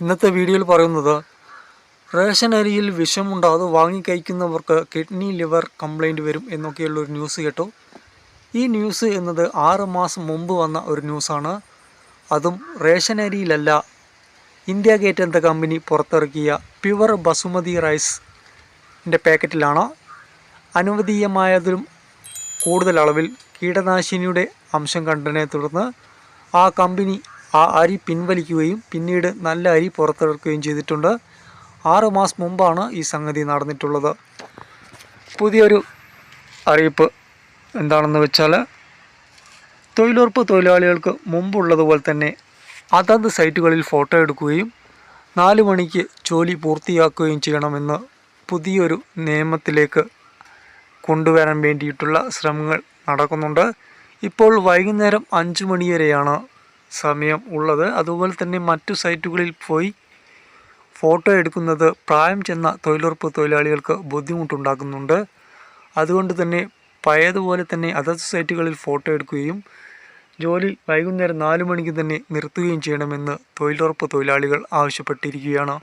ഇന്നത്തെ വീഡിയോയിൽ പറയുന്നത് റേഷൻ അരിയിൽ വിഷമുണ്ടാകും വാങ്ങിക്കഴിക്കുന്നവർക്ക് കിഡ്നി ലിവർ കംപ്ലൈന്റ് വരും എന്നൊക്കെയുള്ള ഒരു ന്യൂസ് കേട്ടു. ഈ ന്യൂസ് എന്നത് ആറ് മാസം മുമ്പ് വന്ന ഒരു ന്യൂസാണ്. അതും റേഷൻ അരിയിലല്ല. ഇന്ത്യ ഗേറ്റ് എന്ന കമ്പനി പുറത്തിറക്കിയ പ്യുവർ ബസുമതി റൈസിന്റെ പാക്കറ്റിലാണ്. അനുവദീയമായതിലും കൂടുതൽ അളവിൽ കീടനാശിനിയുടെ അംശം കണ്ടതിനെ തുടർന്ന് ആ കമ്പനി ആ അരി പിൻവലിക്കുകയും പിന്നീട് നല്ല അരി പുറത്തെടുക്കുകയും ചെയ്തിട്ടുണ്ട്. ആറ് മാസം മുമ്പാണ് ഈ സംഗതി നടന്നിട്ടുള്ളത്. പുതിയൊരു അറിയിപ്പ് എന്താണെന്ന് വെച്ചാൽ തൊഴിലുറപ്പ് തൊഴിലാളികൾക്ക് മുമ്പുള്ളതുപോലെ തന്നെ അതത് സൈറ്റുകളിൽ ഫോട്ടോ എടുക്കുകയും നാല് മണിക്ക് ജോലി പൂർത്തിയാക്കുകയും ചെയ്യണമെന്ന് പുതിയൊരു നിയമത്തിലേക്ക് കൊണ്ടുവരാൻ വേണ്ടിയിട്ടുള്ള ശ്രമങ്ങൾ നടക്കുന്നുണ്ട്. ഇപ്പോൾ വൈകുന്നേരം അഞ്ച് മണി വരെയാണ് സമയം ഉള്ളത്. അതുപോലെ തന്നെ മറ്റു സൈറ്റുകളിൽ പോയി ഫോട്ടോ എടുക്കുന്നത് പ്രായം ചെന്ന തൊഴിലുറപ്പ് തൊഴിലാളികൾക്ക് ബുദ്ധിമുട്ടുണ്ടാക്കുന്നുണ്ട്. അതുകൊണ്ട് തന്നെ പഴയതുപോലെ തന്നെ അതത് സൈറ്റുകളിൽ ഫോട്ടോ എടുക്കുകയും ജോലി വൈകുന്നേരം നാല് മണിക്ക് തന്നെ നിർത്തുകയും ചെയ്യണമെന്ന് തൊഴിലുറപ്പ് തൊഴിലാളികൾ ആവശ്യപ്പെട്ടിരിക്കുകയാണ്.